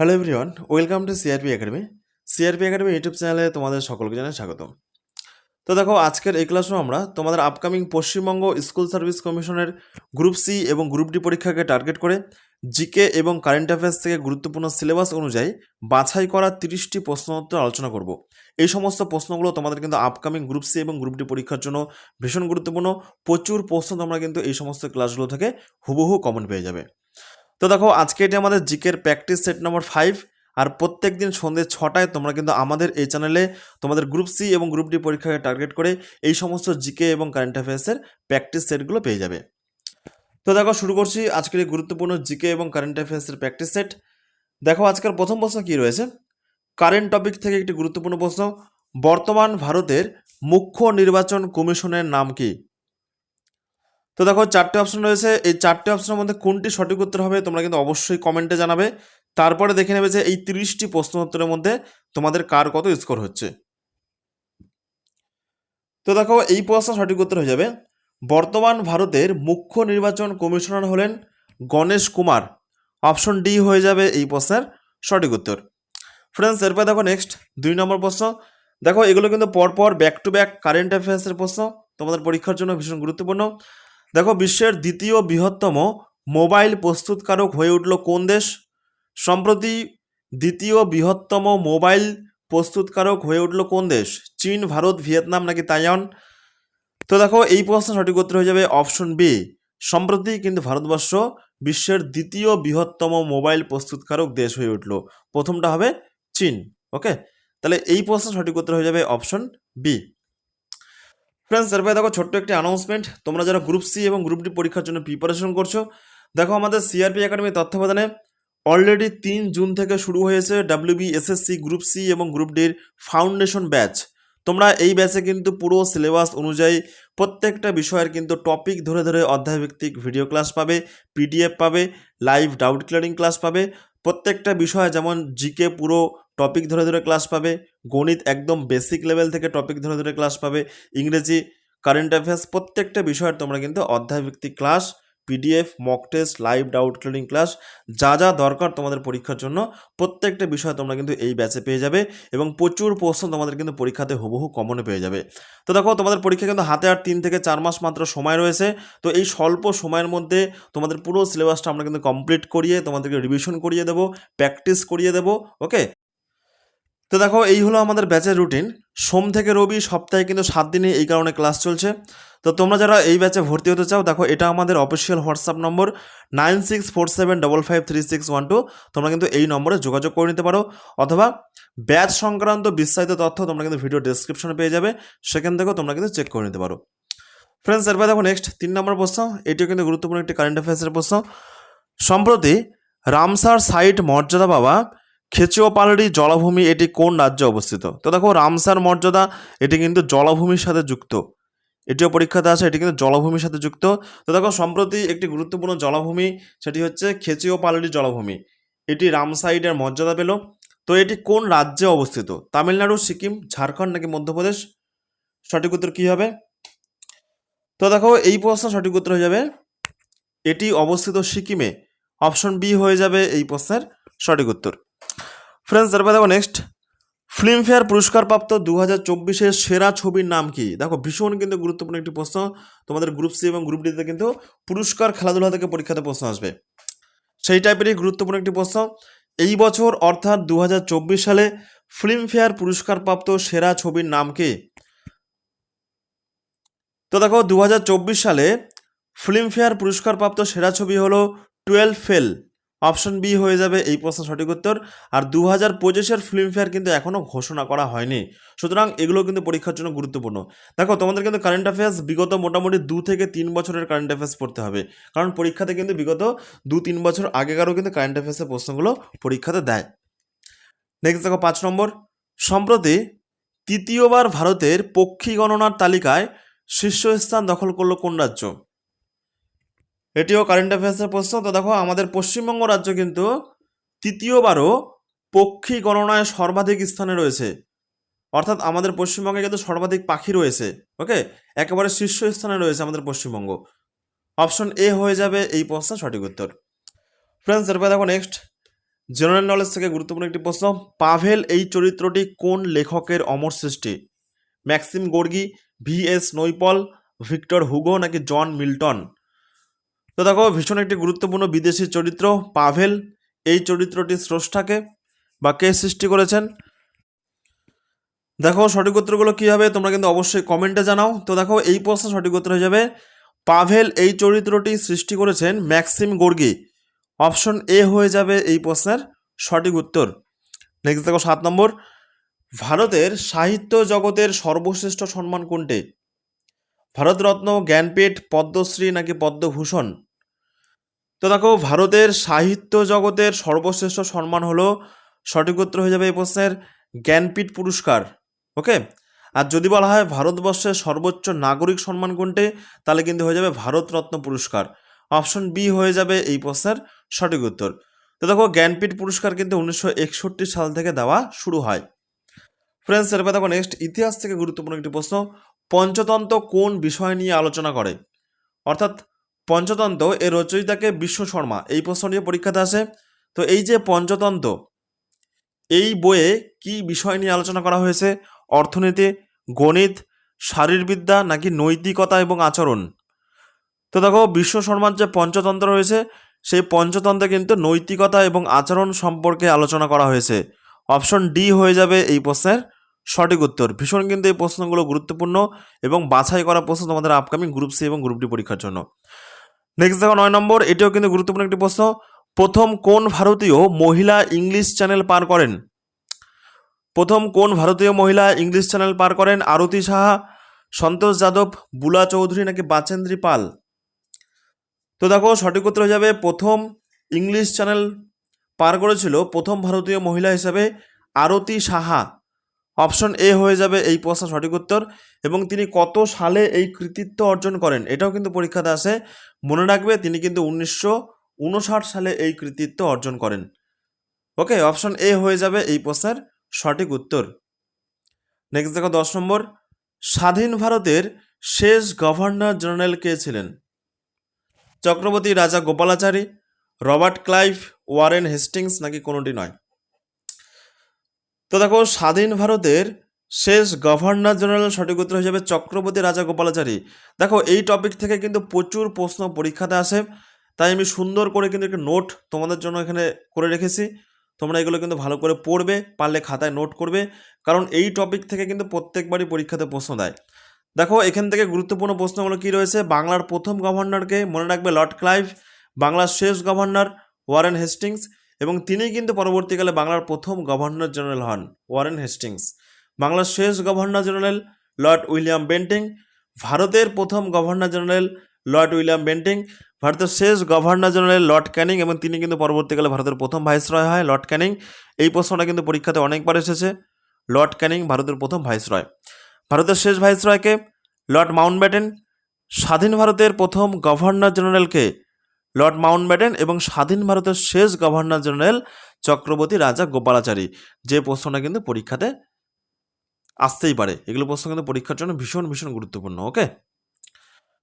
Hello everyone welcome to CRP academy CRP academy YouTube চ্যানেলে তোমাদের সকলকে জানাই স্বাগতম। তো দেখো, আজকের এই ক্লাসও আমরা তোমাদের আপকামিং পশ্চিমবঙ্গ স্কুল সার্ভিস কমিশনের গ্রুপ সি এবং গ্রুপ ডি পরীক্ষাকে টার্গেট করে জিকে এবং কারেন্ট অ্যাফেয়ার্স থেকে গুরুত্বপূর্ণ সিলেবাস অনুযায়ী বাছাই করা তিরিশটি প্রশ্নোত্তর আলোচনা করব। এই সমস্ত প্রশ্নগুলো তোমাদের কিন্তু আপকামিং গ্রুপ সি এবং গ্রুপ ডি পরীক্ষার জন্য ভীষণ গুরুত্বপূর্ণ। প্রচুর প্রশ্ন তোমরা কিন্তু এই সমস্ত ক্লাসগুলো থেকে হুবহু কমন পেয়ে যাবে। তো দেখো, আজকে এটি আমাদের জিকের প্র্যাকটিস সেট নম্বর ফাইভ আর প্রত্যেক দিন সন্ধ্যে ছটায় তোমরা কিন্তু আমাদের এই চ্যানেলে তোমাদের গ্রুপ সি এবং গ্রুপ ডি পরীক্ষাকে টার্গেট করে এই সমস্ত জিকে এবং কারেন্ট অ্যাফেয়ার্সের প্র্যাকটিস সেটগুলো পেয়ে যাবে। তো দেখো, শুরু করছি আজকের এই গুরুত্বপূর্ণ জিকে এবং কারেন্ট অ্যাফেয়ার্সের প্র্যাকটিস সেট। দেখো, আজকের প্রথম প্রশ্ন কী রয়েছে? কারেন্ট টপিক থেকে একটি গুরুত্বপূর্ণ প্রশ্ন, বর্তমান ভারতের মুখ্য নির্বাচন কমিশনের নাম কি? তো দেখো, চারটে অপশন রয়েছে। এই চারটে অপশনের মধ্যে কোনটি সঠিক উত্তর হবে তোমরা কিন্তু অবশ্যই কমেন্টে জানাবে। তারপরে দেখে নেবে যে এই তিরিশটি প্রশ্ন উত্তরের মধ্যে তোমাদের কার কত স্কোর হচ্ছে। তো দেখো, এই প্রশ্ন সঠিক উত্তর হয়ে যাবে। বর্তমান ভারতের মুখ্য নির্বাচন কমিশনার হলেন গণেশ কুমার। অপশন ডি হয়ে যাবে এই প্রশ্নের সঠিক উত্তর। ফ্রেন্ডস এরপর দেখো নেক্সট দুই নম্বর প্রশ্ন। দেখো, এগুলো কিন্তু পরপর ব্যাক টু ব্যাক কারেন্ট অ্যাফেয়ার্সের প্রশ্ন। তোমাদের পরীক্ষার জন্য ভীষণ গুরুত্বপূর্ণ। দেখো, বিশ্বের দ্বিতীয় বৃহত্তম মোবাইল প্রস্তুতকারক হয়ে উঠল কোন দেশ? সম্প্রতি দ্বিতীয় বৃহত্তম মোবাইল প্রস্তুতকারক হয়ে উঠল কোন দেশ? চীন, ভারত, ভিয়েতনাম নাকি তাইওয়ান? তো দেখো, এই প্রশ্ন সঠিক উত্তর হয়ে যাবে অপশন বি। সম্প্রতি কিন্তু ভারতবর্ষ বিশ্বের দ্বিতীয় বৃহত্তম মোবাইল প্রস্তুতকারক দেশ হয়ে উঠল। প্রথমটা হবে চীন, ওকে? তাহলে এই প্রশ্ন সঠিক উত্তর হয়ে যাবে অপশন বি। ফ্রেন্ডস এরপরে দেখো ছোট্ট একটি অ্যানাউন্সমেন্ট তোমরা যারা গ্রুপ সি এবং গ্রুপ ডি পরীক্ষার জন্য প্রিপারেশন করছ, দেখো আমাদের সিআরপি একাডেমি তত্ত্বাবধানে অলরেডি তিন জুন থেকে শুরু হয়েছে ডাব্লিউবি এসএসসি গ্রুপ সি এবং গ্রুপ ডির ফাউন্ডেশন ব্যাচ তোমরা এই ব্যাচে কিন্তু পুরো সিলেবাস অনুযায়ী প্রত্যেকটা বিষয়ের কিন্তু টপিক ধরে ধরে অধ্যায়ভিত্তিক ভিডিও ক্লাস পাবে পিডিএফ পাবে লাইভ ডাউট ক্লিয়ারিং ক্লাস পাবে। প্রত্যেকটা বিষয় যেমন জিকে পুরো টপিক ধরে ধরে ক্লাস পাবে, গণিত একদম বেসিক লেভেল থেকে টপিক ধরে ধরে ক্লাস পাবে, ইংরেজি কারেন্ট অ্যাফেয়ার্স প্রত্যেকটা বিষয়ের তোমরা কিন্তু অধ্যায়ভিত্তিক class PDF mock test live doubt clearing class যা যা দরকার তোমাদের পরীক্ষার জন্য প্রত্যেকটা বিষয় তোমরা কিন্তু এই ব্যাচে পেয়ে যাবে এবং প্রচুর প্রশ্ন তোমাদের কিন্তু পরীক্ষাতে হুবহু কমনে পেয়ে যাবে। তো দেখো, তোমাদের পরীক্ষা কিন্তু হাতে আর তিন থেকে চার মাস মাত্র সময় রয়েছে, তো এই স্বল্প সময়ের মধ্যে তোমাদের পুরো সিলেবাসটা আমরা কিন্তু কমপ্লিট করিয়ে তোমাদেরকে রিভিশন করিয়ে দেবো প্র্যাকটিস করিয়ে দেবো ওকে তো দেখো, এই হলো আমাদের ব্যাচের রুটিন। সোম থেকে রবি সপ্তাহে কিন্তু সাত দিনে এই কারণে ক্লাস চলছে। তো তোমরা যারা এই ব্যাচে ভর্তি হতে চাও, দেখো, এটা আমাদের official WhatsApp number nine six four seven double five three six one two তোমরা কিন্তু এই নম্বরে যোগাযোগ করে নিতে পারো। অথবা ব্যাচ সংক্রান্ত বিস্তারিত তথ্য তোমরা কিন্তু ভিডিও ডেসক্রিপশনে পেয়ে যাবে। সেখান থেকেও তোমরা কিন্তু চেক করে নিতে পারো। ফ্রেন্ডস এরপর দেখো নেক্সট তিন নম্বর প্রশ্ন। এটিও কিন্তু গুরুত্বপূর্ণ একটি কারেন্ট অ্যাফেয়ার্সের প্রশ্ন। সম্প্রতি রামসার সাইট মর্যাদা পাওয়া খেচিওপালড়ি জলাভূমি এটি কোন রাজ্যে অবস্থিত? তো দেখো, রামসার মর্যাদা, এটি কিন্তু জলাভূমির সাথে যুক্ত। এটিও পরীক্ষাতে আছে, এটি কিন্তু জলাভূমির সাথে যুক্ত। তো দেখো, সম্প্রতি একটি গুরুত্বপূর্ণ জলাভূমি, সেটি হচ্ছে খেচিওপালড়ি জলাভূমি। এটি রামসাইডের মর্যাদা পেল। তো এটি কোন রাজ্যে অবস্থিত? তামিলনাড়ু, সিকিম, ঝাড়খণ্ড নাকি মধ্যপ্রদেশ? সঠিক উত্তর কী হবে? তো দেখো, এই প্রশ্ন সঠিক উত্তর হয়ে যাবে। এটি অবস্থিত সিকিমে। অপশন বি হয়ে যাবে এই প্রশ্নের সঠিক উত্তর। ফ্রেন্ডস এরপর দেখো নেক্সট ফিল্মফেয়ার পুরস্কারপ্রাপ্ত দু হাজার চব্বিশের সেরা ছবির নাম কি? দেখো, ভীষণ কিন্তু গুরুত্বপূর্ণ একটি প্রশ্ন। তোমাদের গ্রুপ সি এবং গ্রুপ ডিতে কিন্তু পুরস্কার খেলাধুলা থেকে পরীক্ষাতে প্রশ্ন আসবে। সেই টাইপেরই গুরুত্বপূর্ণ একটি প্রশ্ন। এই বছর, অর্থাৎ দু হাজার চব্বিশ সালে ফিল্মফেয়ার পুরস্কারপ্রাপ্ত সেরা ছবির নাম কি? তো দেখো দু হাজার চব্বিশ সালে ফিল্মফেয়ার পুরস্কারপ্রাপ্ত সেরা ছবি হলো টুয়েলভ ফেল অপশন বি হয়ে যাবে এই প্রশ্ন সঠিক উত্তর। আর দু হাজার পঁচিশের ফিল্মফেয়ার কিন্তু এখনও ঘোষণা করা হয়নি। সুতরাং এগুলো কিন্তু পরীক্ষার জন্য গুরুত্বপূর্ণ। দেখো, তোমাদের কিন্তু কারেন্ট অ্যাফেয়ার্স বিগত মোটামুটি দু থেকে তিন বছরের কারেন্ট অ্যাফেয়ার্স পড়তে হবে। কারণ পরীক্ষাতে কিন্তু বিগত দু তিন বছর আগেকারও কিন্তু কারেন্ট অ্যাফেয়ার্সের প্রশ্নগুলো পরীক্ষাতে দেয়। নেক্সট দেখো, পাঁচ নম্বর। সম্প্রতি তৃতীয়বার ভারতের পক্ষী গণনার তালিকায় শীর্ষস্থান দখল করল কোন রাজ্য? এটিও কারেন্ট অ্যাফেয়ার্সের প্রশ্ন। তো দেখো, আমাদের পশ্চিমবঙ্গ রাজ্য কিন্তু তৃতীয়বারও পক্ষী গণনায় সর্বাধিক স্থানে রয়েছে। অর্থাৎ আমাদের পশ্চিমবঙ্গে কিন্তু সর্বাধিক পাখি রয়েছে ওকে একেবারে শীর্ষস্থানে রয়েছে আমাদের পশ্চিমবঙ্গ। অপশন এ হয়ে যাবে এই প্রশ্নের সঠিক উত্তর। ফ্রেন্ডস এরপরে দেখো নেক্সট জেনারেল নলেজ থেকে গুরুত্বপূর্ণ একটি প্রশ্ন। পাভেল এই চরিত্রটি কোন লেখকের অমর সৃষ্টি? Maxim Gorky, V S Naipaul, Victor Hugo নাকি জন মিল্টন? তো দেখো, ভীষণ একটি গুরুত্বপূর্ণ বিদেশি চরিত্র, পাভেল। এই চরিত্রটি স্রষ্টাকে বা কে সৃষ্টি করেছেন? দেখো, সঠিক উত্তরগুলো কী হবে তোমরা কিন্তু অবশ্যই কমেন্টে জানাও। তো দেখো, এই প্রশ্ন সঠিক উত্তর হয়ে যাবে, পাভেল এই চরিত্রটি সৃষ্টি করেছেন ম্যাক্সিম গোর্গি। অপশন এ হয়ে যাবে এই প্রশ্নের সঠিক উত্তর। নেক্সট দেখো, সাত নম্বর। ভারতের সাহিত্য জগতের সর্বশ্রেষ্ঠ সম্মান কোনটি? ভারতরত্ন জ্ঞানপীঠ পদ্মশ্রী নাকি পদ্মভূষণ? তো দেখো, ভারতের সাহিত্য জগতের সর্বশ্রেষ্ঠ সম্মান হলো, সঠিক উত্তর হয়ে যাবে এই প্রশ্নের জ্ঞানপীঠ পুরস্কার, ওকে? আর যদি বলা হয় ভারতবর্ষের সর্বোচ্চ নাগরিক সম্মান কোনটি, তাহলে কিন্তু হয়ে যাবে ভারতরত্ন পুরস্কার। অপশন বি হয়ে যাবে এই প্রশ্নের সঠিক উত্তর। তো দেখো, জ্ঞানপীঠ পুরস্কার কিন্তু উনিশশো একষট্টি সাল থেকে দেওয়া শুরু হয়। ফ্রেন্ডস এরপর দেখো নেক্সট ইতিহাস থেকে গুরুত্বপূর্ণ একটি প্রশ্ন, পঞ্চতন্ত্র কোন বিষয় নিয়ে আলোচনা করে? অর্থাৎ পঞ্চতন্ত্র এর রচয়িতাকে বিশ্ব শর্মা, এই প্রশ্ন নিয়ে পরীক্ষাতে আসে। তো এই যে পঞ্চতন্ত্র, এই বইয়ে কি বিষয় নিয়ে আলোচনা করা হয়েছে? অর্থনীতি, গণিত, শারীরবিদ্যা নাকি নৈতিকতা এবং আচরণ? তো দেখো বিশ্ব শর্মার যে পঞ্চতন্ত্র রয়েছে, সেই পঞ্চতন্ত্রে কিন্তু নৈতিকতা এবং আচরণ সম্পর্কে আলোচনা করা হয়েছে। অপশন ডি হয়ে যাবে এই প্রশ্নের সঠিক উত্তর। ভীষণ কিন্তু এই প্রশ্নগুলো গুরুত্বপূর্ণ এবং বাছাই করা প্রশ্ন তোমাদের আপকামিং গ্রুপ সি এবং গ্রুপ ডি পরীক্ষার জন্য। নেক্সট দেখো নয় নম্বর, এটিও কিন্তু গুরুত্বপূর্ণ একটি প্রশ্ন। প্রথম কোন ভারতীয় মহিলা ইংলিশ চ্যানেল পার করেন? প্রথম কোন ভারতীয় মহিলা ইংলিশ চ্যানেল পার করেন? আরতি সাহা, সন্তোষ যাদব, বুলা চৌধুরী নাকি বাচেন্দ্রী পাল? তো দেখো, সঠিক উত্তর হয়ে যাবে, প্রথম ইংলিশ চ্যানেল পার করেছিল প্রথম ভারতীয় মহিলা হিসেবে আরতি সাহা। অপশন এ হয়ে যাবে এই প্রশ্ন সঠিক উত্তর এবং তিনি কত সালে এই কৃতিত্ব অর্জন করেন এটাও কিন্তু পরীক্ষাতে আসে। মনে রাখবে তিনি কিন্তু উনিশশো উনষাট সালে এই কৃতিত্ব অর্জন করেন। ওকে, অপশন এ হয়ে যাবে এই প্রশ্নের সঠিক উত্তর। নেক্সট দেখো দশ নম্বর। স্বাধীন ভারতের শেষ গভর্নর জেনারেল কে ছিলেন? Chakravarti Raja Gopalachari, Robert Clive, Warren Hastings নাকি কোনোটি নয়? তো দেখো, স্বাধীন ভারতের শেষ গভর্নর জেনারেল সঠিক উত্তর হিসেবে চক্রবর্তী রাজা গোপালাচারী। দেখো, এই টপিক থেকে কিন্তু প্রচুর প্রশ্ন পরীক্ষাতে আসে। তাই আমি সুন্দর করে কিন্তু একটা নোট তোমাদের জন্য এখানে করে রেখেছি। তোমরা এগুলো কিন্তু ভালো করে পড়বে, পারলে খাতায় নোট করবে, কারণ এই টপিক থেকে কিন্তু প্রত্যেকবারই পরীক্ষাতে প্রশ্ন দেয়। দেখো, এখান থেকে গুরুত্বপূর্ণ প্রশ্নগুলো কি রয়েছে? বাংলার প্রথম গভর্নরকে মনে রাখবে লর্ড ক্লাইভ, বাংলার শেষ গভর্নর ওয়ারেন হেস্টিংস এবং তিনি কিন্তু পরবর্তীকালে বাংলার প্রথম গভর্নর জেনারেল হন, ওয়ারেন হেস্টিংস। বাংলার শেষ governor general lord William Bentinck, ভারতের প্রথম governor general lord William Bentinck, ভারতের শেষ গভর্নর জেনারেল লর্ড ক্যানিং এবং তিনি কিন্তু পরবর্তীকালে ভারতের প্রথম ভাইসরয় হয় লর্ড ক্যানিং। এই প্রশ্নটা কিন্তু পরীক্ষাতে অনেকবার এসেছে। লর্ড ক্যানিং ভারতের প্রথম ভাইসরয়। ভারতের শেষ ভাইসরয়কে লর্ড মাউন্টব্যাটেন, স্বাধীন ভারতের প্রথম গভর্নর জেনারেলকে লর্ড মাউন্টব্যাটেন এবং স্বাধীন ভারতের শেষ গভর্নর জেনারেল চক্রবর্তী রাজা গোপালাচারী। যে প্রশ্নটা কিন্তু পরীক্ষাতে আসতেই পারে। এগুলো প্রশ্ন কিন্তু পরীক্ষার জন্য ভীষণ ভীষণ গুরুত্বপূর্ণ, ওকে?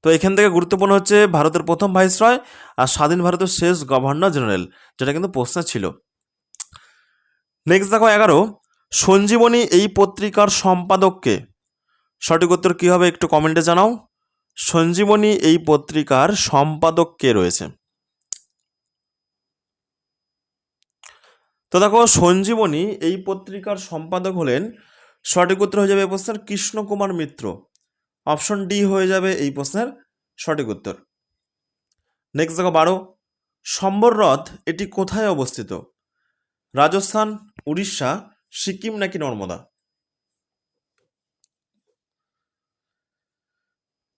তো এখান থেকে গুরুত্বপূর্ণ হচ্ছে ভারতের প্রথম ভাইসরয় আর স্বাধীন ভারতের শেষ গভর্নর জেনারেল, যেটা কিন্তু প্রশ্ন ছিল। নেক্সট দেখো এগারো। সঞ্জীবনী এই পত্রিকার সম্পাদককে সঠিক উত্তর কী হবে একটু কমেন্টে জানাও। সঞ্জীবনী এই পত্রিকার সম্পাদক কে রয়েছে? তো দেখো, সঞ্জীবনী এই পত্রিকার সম্পাদক হলেন সঠিক উত্তর হয়ে যাবে এই প্রশ্নের কৃষ্ণ কুমার মিত্র। অপশন ডি হয়ে যাবে এই প্রশ্নের সঠিক উত্তর। নেক্সট দেখো, বারো। সম্বর হ্রদ এটি কোথায় অবস্থিত? রাজস্থান, উড়িষ্যা, সিকিম নাকি নর্মদা?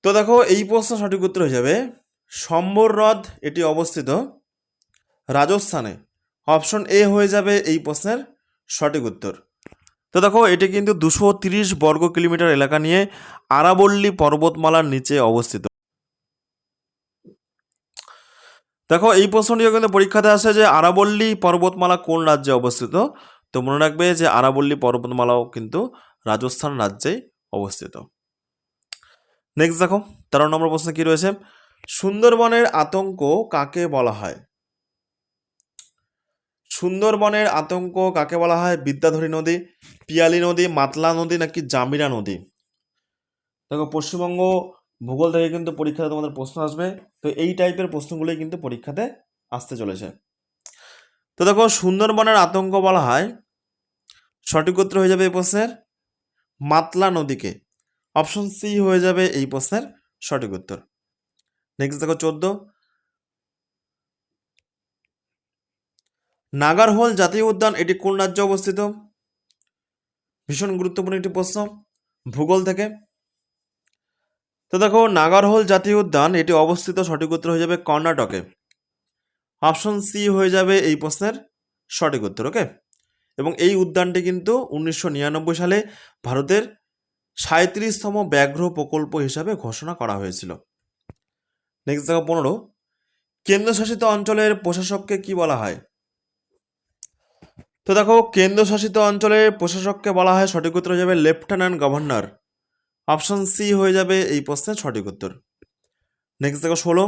তো দেখো, এই প্রশ্ন সঠিক উত্তর হয়ে যাবে, সম্বর হ্রদ এটি অবস্থিত রাজস্থানে। অপশন এ হয়ে যাবে এই প্রশ্নের সঠিক উত্তর। তো দেখো, এটি কিন্তু দুশো তিরিশ বর্গ কিলোমিটার এলাকা নিয়ে আরাবল্লী পর্বতমালার নিচে অবস্থিত। দেখো, এই প্রশ্নটিও কিন্তু পরীক্ষাতে আসে যে আরাবল্লী পর্বতমালা কোন রাজ্যে অবস্থিত? তো মনে রাখবে যে আরাবল্লী পর্বতমালাও কিন্তু রাজস্থান রাজ্যেই অবস্থিত। নেক্সট দেখো, তেরো নম্বর প্রশ্ন কি রয়েছে? সুন্দরবনের আতঙ্ক কাকে বলা হয়? সুন্দরবনের আতঙ্ক কাকে বলা হয়? বিদ্যাধরী নদী, পিয়ালি নদী, মাতলা নদী নাকি জামিরা নদী? দেখো, পশ্চিমবঙ্গ, ভূগোল থেকে কিন্তু পরীক্ষাতে তোমাদের প্রশ্ন আসবে। তো এই টাইপের প্রশ্নগুলোই কিন্তু পরীক্ষাতে আসতে চলেছে। তো দেখো, সুন্দরবনের আতঙ্ক বলা হয়। সঠিক উত্তর হয়ে যাবে এই প্রশ্নের। মাতলা নদীকে। অপশন সি হয়ে যাবে এই প্রশ্নের সঠিক উত্তর। নেক্সট দেখো, চোদ্দ। নাগারহোল জাতীয় উদ্যান, এটি কোন রাজ্যে অবস্থিত? ভীষণ গুরুত্বপূর্ণ একটি প্রশ্ন, ভূগোল থেকে। তো দেখো, নাগারহোল জাতীয় উদ্যান, এটি অবস্থিত সঠিক উত্তর হয়ে যাবে কর্ণাটকে। অপশন সি হয়ে যাবে এই প্রশ্নের সঠিক উত্তর, ওকে? এবং এই উদ্যানটি কিন্তু উনিশশো নিরানব্বই সালে ভারতের সাঁত্রিশতম ব্যাঘ্র প্রকল্প হিসাবে ঘোষণা করা হয়েছিল। নেক্সট দেখো, পনেরো। কেন্দ্রশাসিত অঞ্চলের প্রশাসককে কি বলা হয়? তো দেখো, কেন্দ্রশাসিত অঞ্চলের প্রশাসককে বলা হয় সঠিক উত্তর হয়ে যাবে লেফটেন্যান্ট গভর্নর। অপশন সি হয়ে যাবে এই প্রশ্নের সঠিক উত্তর। নেক্সট দেখো, ষোলো।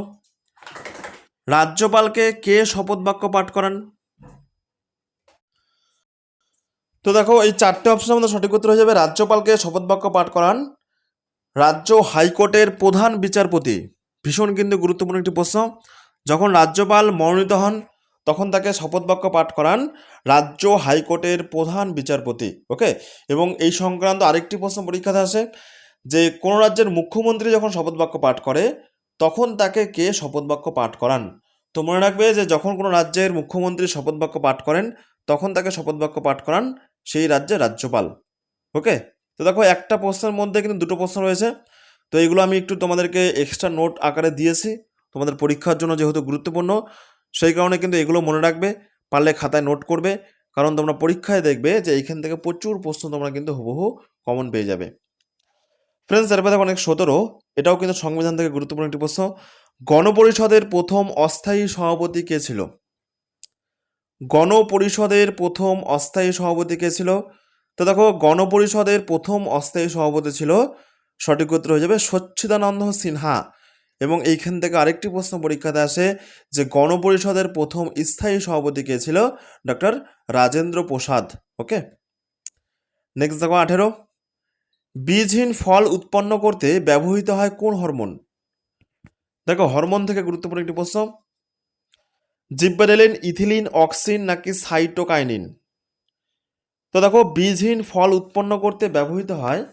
রাজ্যপালকে কে শপথ বাক্য পাঠ করান? তো দেখো, এই চারটে অপশনের মধ্যে সঠিক উত্তর হয়ে যাবে রাজ্যপালকে শপথ বাক্য পাঠ করান রাজ্য হাইকোর্টের প্রধান বিচারপতি। ভীষণ কিন্তু গুরুত্বপূর্ণ একটি প্রশ্ন। যখন রাজ্যপাল মনোনীত হন তখন তাকে শপথ বাক্য পাঠ করান রাজ্য হাইকোর্টের প্রধান বিচারপতি ওকে এবং এই সংক্রান্ত আরেকটি প্রশ্ন পরীক্ষাতে আসে যে, কোন রাজ্যের মুখ্যমন্ত্রী যখন শপথ বাক্য পাঠ করে, তখন তাকে কে শপথ বাক্য পাঠ করান? তো মনে রাখবে যে, যখন কোনো রাজ্যের মুখ্যমন্ত্রী শপথ বাক্য পাঠ করেন, তখন তাকে শপথ বাক্য পাঠ করান সেই রাজ্যের রাজ্যপাল ওকে তো দেখো, একটা প্রশ্নের মধ্যে কিন্তু দুটো প্রশ্ন রয়েছে। তো এইগুলো আমি একটু তোমাদেরকে এক্সট্রা নোট আকারে দিয়েছি। তোমাদের পরীক্ষার জন্য যেহেতু গুরুত্বপূর্ণ সেই কারণে কিন্তু এগুলো মনে রাখবে, পারলে খাতায় নোট করবে, কারণ তোমরা পরীক্ষায় দেখবে যে এইখান থেকে প্রচুর প্রশ্ন তোমরা কিন্তু হুবহু কমন পেয়ে যাবে। ফ্রেন্ডস এরপর দেখো অনেক সতেরো, এটাও কিন্তু সংবিধান থেকে গুরুত্বপূর্ণ একটি প্রশ্ন। গণপরিষদের প্রথম অস্থায়ী সভাপতি কে ছিল? গণপরিষদের প্রথম অস্থায়ী সভাপতি কে ছিল? তো দেখো, গণপরিষদের প্রথম অস্থায়ী সভাপতি ছিল, সঠিক উত্তর হয়ে যাবে সচ্ছিদানন্দ সিনহা। এবং এইখান থেকে আরেকটি প্রশ্ন পরীক্ষাতে আসে যে গণপরিষদের প্রথম স্থায়ী সভাপতি কে ছিল? Doctor Rajendra Prasad. Okay? Next দেখো আঠেরো। বীজহীন ফল উৎপন্ন করতে ব্যবহৃত হয় কোন হরমোন? দেখো, হরমোন থেকে গুরুত্বপূর্ণ একটি প্রশ্ন। জিব্বারেলিন ইথিলিন, অক্সিন নাকি সাইটোকাইনিন? তো দেখো, বীজহীন ফল উৎপন্ন করতে ব্যবহৃত হয়।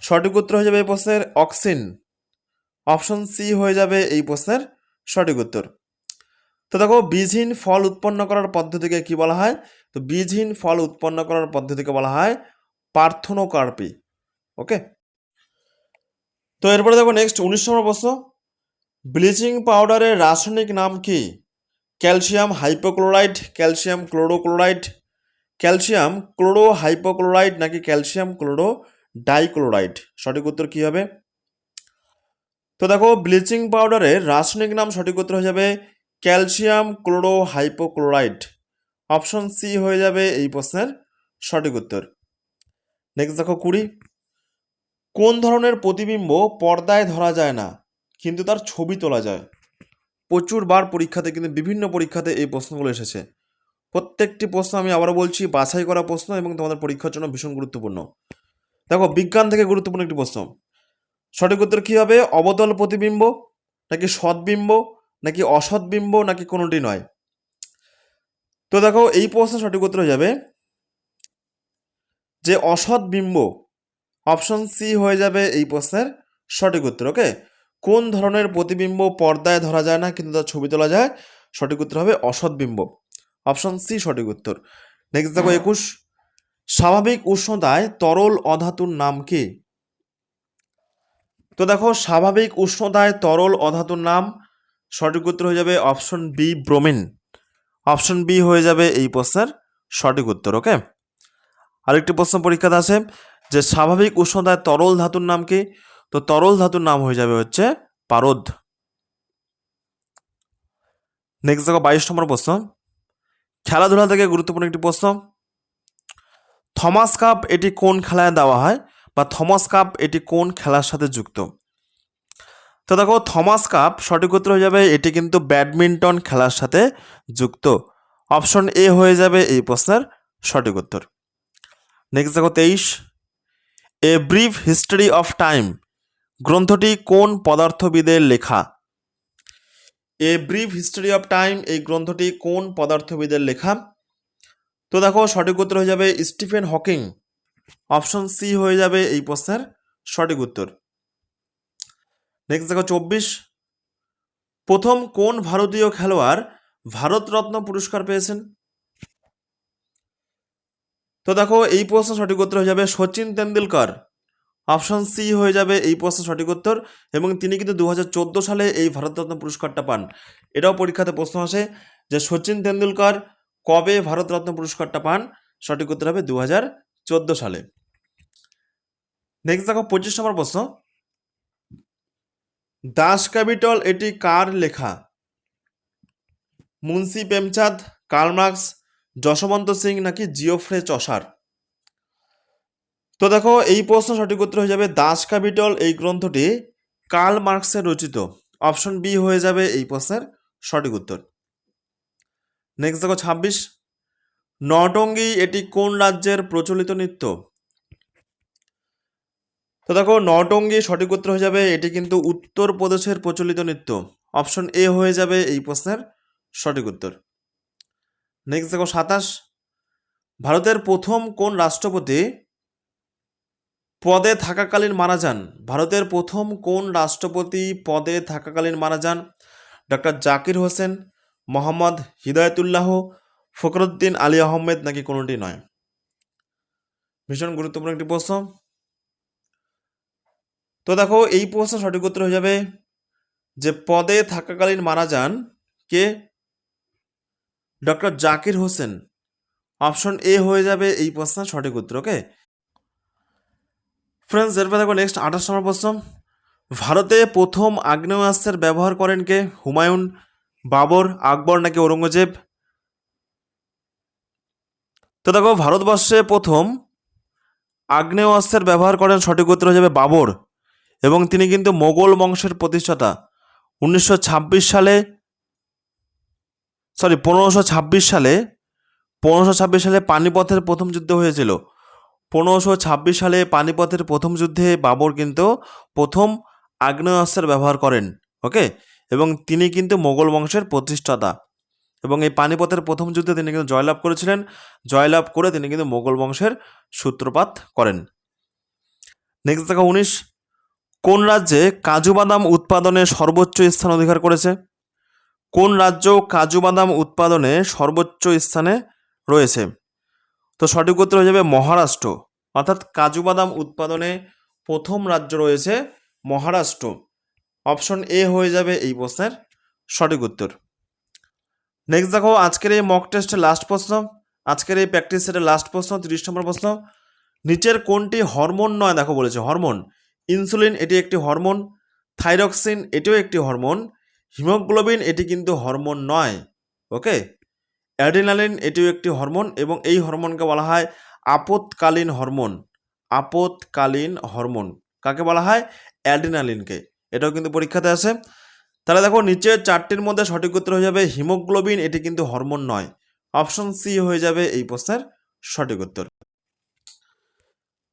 সঠিক উত্তর হয়ে যাবে এই প্রশ্নের, অক্সিন। অপশন সি হয়ে যাবে এই প্রশ্নের সঠিক উত্তর। তো দেখো, বীজহীন ফল উৎপন্ন করার পদ্ধতিকে কি বলা হয়? তো বীজহীন ফল উৎপন্ন করার পদ্ধতিকে বলা হয় পার্থনোকার্পি। ওকে? তো এরপরে দেখো নেক্সট উনিশ নম্বর প্রশ্ন। ব্লিচিং পাউডারের রাসায়নিক নাম কি? Calcium hypochloride, calcium chlorochloride, calcium chloro hypochloride নাকি ক্যালসিয়াম ক্লোরো ডাইক্লোরাইড সঠিক উত্তর কি হবে? তো দেখো, ব্লিচিং পাউডারের রাসায়নিক নাম সঠিক উত্তর হয়ে যাবে calcium chloro hypochlorite option C হয়ে যাবে এই প্রশ্নের সঠিক উত্তর। নেক্সট দেখো, কুড়ি। কোন ধরনের প্রতিবিম্ব পর্দায় ধরা যায় না, কিন্তু তার ছবি তোলা যায়? প্রচুর বার পরীক্ষাতে কিন্তু বিভিন্ন পরীক্ষাতে এই প্রশ্নগুলো এসেছে। প্রত্যেকটি প্রশ্ন আমি আবারও বলছি, বাছাই করা প্রশ্ন এবং তোমাদের পরীক্ষার জন্য ভীষণ গুরুত্বপূর্ণ। দেখো, বিজ্ঞান থেকে গুরুত্বপূর্ণ একটি প্রশ্ন। সঠিক উত্তর কী হবে? অবতল প্রতিবিম্ব? নাকি সৎবিম্ব? নাকি অসৎবিম্ব? নাকি কোনোটি নয়? তো দেখো, এই প্রশ্ন সঠিক উত্তর হয়ে যাবে যে অসৎ বিম্ব অপশন সি হয়ে যাবে এই প্রশ্নের সঠিক উত্তর ওকে কোন ধরনের প্রতিবিম্ব পর্দায় ধরা যায় না, কিন্তু তার ছবি তোলা যায়? সঠিক উত্তর হবে অসৎ বিম্ব অপশন সি সঠিক উত্তর। নেক্সট দেখো, একুশ। স্বাভাবিক উষ্ণতায় তরল অধাতুর নাম কি? তো দেখো, স্বাভাবিক উষ্ণতায় তরল অধাতুর নাম সঠিক উত্তর হয়ে যাবে option B bromine option B হয়ে যাবে এই প্রশ্নের সঠিক উত্তর ওকে আরেকটি প্রশ্ন পরীক্ষাতে আছে যে স্বাভাবিক উষ্ণতায় তরল ধাতুর নাম কি? তো তরল ধাতুর নাম হয়ে যাবে হচ্ছে পারদ। নেক্সট দেখো, বাইশ নম্বর প্রশ্ন। খেলাধুলা থেকে গুরুত্বপূর্ণ একটি প্রশ্ন। থমাস কাপ এটি কোন খেলায় দেওয়া হয়? বা থমাস কাপ এটি কোন খেলার সাথে যুক্ত? তো দেখো, থমাস কাপ সঠিক উত্তর হয়ে যাবে, এটি কিন্তু ব্যাডমিন্টন খেলার সাথে যুক্ত। অপশন এ হয়ে যাবে এই প্রশ্নের সঠিক উত্তর। নেক্সট দেখো, তেইশ। A brief history of time, গ্রন্থটি কোন পদার্থবিদের লেখা? A brief history of time, এই গ্রন্থটি কোন পদার্থবিদের লেখা? তো দেখো, সঠিক উত্তর হয়ে যাবে স্টিফেন হকিং। অপশন সি হয়ে যাবে এই প্রশ্নের সঠিক উত্তর। নেক্সট দেখো চব্বিশ। প্রথম কোন ভারতীয় খেলোয়াড় ভারতরত্ন পুরস্কার পেয়েছেন? তো দেখো এই প্রশ্ন সঠিক উত্তর হয়ে যাবে সচিন তেন্ডুলকর। অপশন সি হয়ে যাবে এই প্রশ্ন সঠিক উত্তর এবং তিনি কিন্তু দু হাজার চোদ্দ সালে এই ভারতরত্ন পুরস্কারটা পান। এটাও পরীক্ষাতে প্রশ্ন আসে যে সচিন তেন্ডুলকর কবে ভারতরত্ন পুরস্কারটা পান? সঠিক উত্তর হবে দু সালে। নেক্সট দেখো, পঁচিশ নম্বর প্রশ্ন। দাস ক্যাপিটল, এটি কার লেখা? মুন্সি, প্রেমচাঁদ, কার্ল মার্কস, যশবন্ত সিং নাকি জিওফ্রে চসার তো দেখো, এই প্রশ্ন সঠিক উত্তর হয়ে যাবে, দাস ক্যাপিটল, এই গ্রন্থটি কার্ল মার্কসের রচিত। অপশন বি হয়ে যাবে এই প্রশ্নের সঠিক উত্তর। নেক্সট দেখো, ছাব্বিশ। নটঙ্গি এটি কোন রাজ্যের প্রচলিত নৃত্য? তো দেখো, নটঙ্গি সঠিক উত্তর হয়ে যাবে, এটি কিন্তু উত্তরপ্রদেশের প্রচলিত নৃত্য। অপশন এ হয়ে যাবে এই প্রশ্নের সঠিক উত্তর। নেক্সট দেখো, সাতাশ। ভারতের প্রথম কোন রাষ্ট্রপতি পদে থাকাকালীন মারা যান? ভারতের প্রথম কোন রাষ্ট্রপতি পদে থাকাকালীন মারা যান? ডক্টর জাকির হোসেন, মোহাম্মদ হিদায়তুল্লাহ ফখরুদ্দিন আলী আহমেদ নাকি কোনোটি নয়? ভীষণ গুরুত্বপূর্ণ একটি প্রশ্ন। তো দেখো, এই প্রশ্ন সঠিক উত্তর হয়ে যাবে যে পদে থাকাকালীন মারা যান কে? Doctor Zakir Hussain. Option A হয়ে যাবে এই প্রশ্নের সঠিক উত্তর, ওকে? ফ্রেন্ডস, এরপর দেখো নেক্সট আঠাশ নম্বর প্রশ্ন। ভারতে প্রথম আগ্নেয়াস্ত্রের ব্যবহার করেন কে? হুমায়ুন, বাবর, আকবর নাকি ঔরঙ্গজেব? তো দেখো, ভারতবর্ষে প্রথম আগ্নেয়াস্ত্রের ব্যবহার করেন সঠিক উত্তর যাবে বাবর এবং তিনি কিন্তু মোগল বংশের প্রতিষ্ঠাতা। উনিশশো ছাব্বিশ সালে সরি পনেরোশো ছাব্বিশ সালে, পনেরোশো ছাব্বিশ সালে পানিপথের প্রথম যুদ্ধ হয়েছিল। পনেরোশো ছাব্বিশ সালে পানিপথের প্রথম যুদ্ধে বাবর কিন্তু প্রথম আগ্নেয়াস্ত্রের ব্যবহার করেন ওকে এবং তিনি কিন্তু মোগল বংশের প্রতিষ্ঠাতা। এবং এই পানিপথের প্রথম যুদ্ধে তিনি কিন্তু জয়লাভ করেছিলেন। জয়লাভ করে তিনি কিন্তু মোগল বংশের সূত্রপাত করেন। নেক্সট দেখা উনিশ। কোন রাজ্যে কাজু বাদাম উৎপাদনে সর্বোচ্চ স্থান অধিকার করেছে? কোন রাজ্য কাজু বাদাম উৎপাদনে সর্বোচ্চ স্থানে রয়েছে? তো সঠিক উত্তর হয়ে যাবে মহারাষ্ট্র। অর্থাৎ কাজু বাদাম উৎপাদনে প্রথম রাজ্য রয়েছে মহারাষ্ট্র। অপশন এ হয়ে যাবে এই প্রশ্নের সঠিক উত্তর। নেক্সট দেখো, আজকের এই মক টেস্টের লাস্ট প্রশ্ন। আজকের এই প্র্যাকটিস সেটের লাস্ট প্রশ্ন, তিরিশ নম্বর প্রশ্ন। নিচের কোনটি হরমোন নয় দেখো বলেছে হরমোন ইনসুলিন এটি একটি হরমোন থাইরক্সিন এটিও একটি হরমোন হিমোগ্লোবিন এটি কিন্তু হরমোন নয় ওকে অ্যাড্রিনালিন এটিও একটি হরমোন এবং এই হরমোনকে বলা হয় আপৎকালীন হরমোন আপৎকালীন হরমোন কাকে বলা হয়? অ্যাড্রিনালিনকে এটাও কিন্তু পরীক্ষাতে আসে। তাহলে দেখো নিচের চারটির মধ্যে সঠিক উত্তর হয়ে যাবে হিমোগ্লোবিন, এটি কিন্তু হরমোন নয়। অপশন সি হয়ে যাবে এই প্রশ্নের সঠিক উত্তর।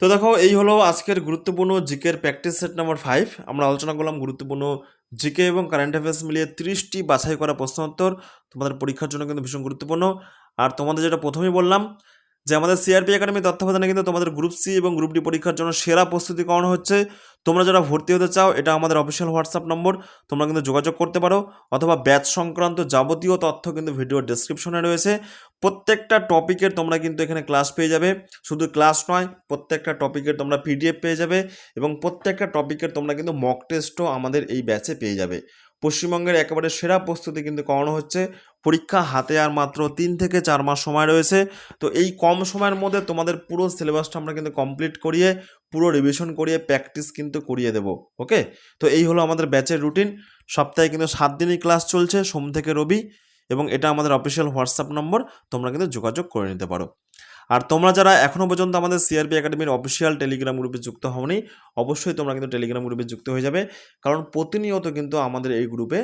তো দেখো, এই হলো আজকের গুরুত্বপূর্ণ জিকের প্র্যাকটিস সেট নাম্বার ফাইভ। আমরা আলোচনা করলাম গুরুত্বপূর্ণ জিকে এবং কারেন্ট অ্যাফেয়ার্স মিলিয়ে তিরিশটি বাছাই করা প্রশ্ন উত্তর তোমাদের পরীক্ষার জন্য কিন্তু ভীষণ গুরুত্বপূর্ণ। আর তোমাদের যেটা প্রথমেই বললাম যে আমাদের সিআরপি একাডেমি তত্ত্বাবধানে কিন্তু তোমাদের গ্রুপ সি এবং গ্রুপ ডি পরীক্ষার জন্য সেরা প্রস্তুতি করানো হচ্ছে। তোমরা যারা ভর্তি হতে চাও, এটা আমাদের অফিসিয়াল হোয়াটসঅ্যাপ নম্বর তোমরা কিন্তু যোগাযোগ করতে পারো, অথবা ব্যাচ সংক্রান্ত যাবতীয় তথ্য কিন্তু ভিডিওর ডেসক্রিপশনে রয়েছে। প্রত্যেকটা টপিকের তোমরা কিন্তু এখানে ক্লাস পেয়ে যাবে। শুধু ক্লাস নয়, প্রত্যেকটা টপিকের তোমরা পিডিএফ পেয়ে যাবে এবং প্রত্যেকটা টপিকের তোমরা কিন্তু মক টেস্টও আমাদের এই ব্যাচে পেয়ে যাবে। পশ্চিমবঙ্গের একেবারে সেরা প্রস্তুতি কিন্তু করানো হচ্ছে। পরীক্ষা হাতে আর মাত্র তিন থেকে চার মাস সময় রয়েছে। তো এই কম সময়ের মধ্যে তোমাদের পুরো সিলেবাসটা আমরা কিন্তু কমপ্লিট করিয়ে, পুরো রিভিশন করিয়ে প্র্যাকটিস কিন্তু করিয়ে দেব। ওকে তো এই হলো আমাদের ব্যাচের রুটিন সপ্তাহে কিন্তু সাত দিনই ক্লাস চলছে সোম থেকে রবি এবং এটা আমাদের অফিসিয়াল হোয়াটসঅ্যাপ নম্বর তোমরা কিন্তু যোগাযোগ করে নিতে পারো। আর তোমরা যারা এখনও পর্যন্ত আমাদের সিআরপি একাডেমির অফিসিয়াল টেলিগ্রাম গ্রুপে যুক্ত হওনি, অবশ্যই তোমরা কিন্তু টেলিগ্রাম গ্রুপে যুক্ত হয়ে যাবে। কারণ প্রতিনিয়ত কিন্তু আমাদের এই গ্রুপে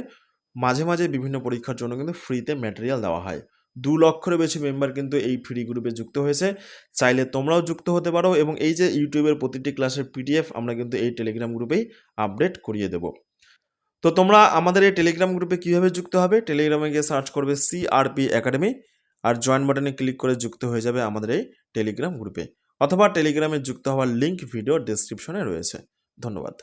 মাঝে মাঝে বিভিন্ন পরীক্ষার জন্য কিন্তু ফ্রিতে ম্যাটেরিয়াল দেওয়া হয়। দু লক্ষেরও বেশি মেম্বার কিন্তু এই ফ্রি গ্রুপে যুক্ত হয়েছে। চাইলে তোমরাও যুক্ত হতে পারো এবং এই যে ইউটিউবের প্রতিটি ক্লাসের পিডিএফ আমরা কিন্তু এই টেলিগ্রাম গ্রুপেই আপডেট করিয়ে দেবো। তো তোমরা আমাদের এই টেলিগ্রাম গ্রুপে কীভাবে যুক্ত হবে? টেলিগ্রামে গিয়ে সার্চ করবে সিআরপি একাডেমি আর জয়েন বাটনে ক্লিক করে যুক্ত হয়ে যাবে আমাদের এই টেলিগ্রাম গ্রুপে অথবা টেলিগ্রামে যুক্ত হওয়ার লিঙ্ক ভিডিও ডিসক্রিপশনে রয়েছে। ধন্যবাদ।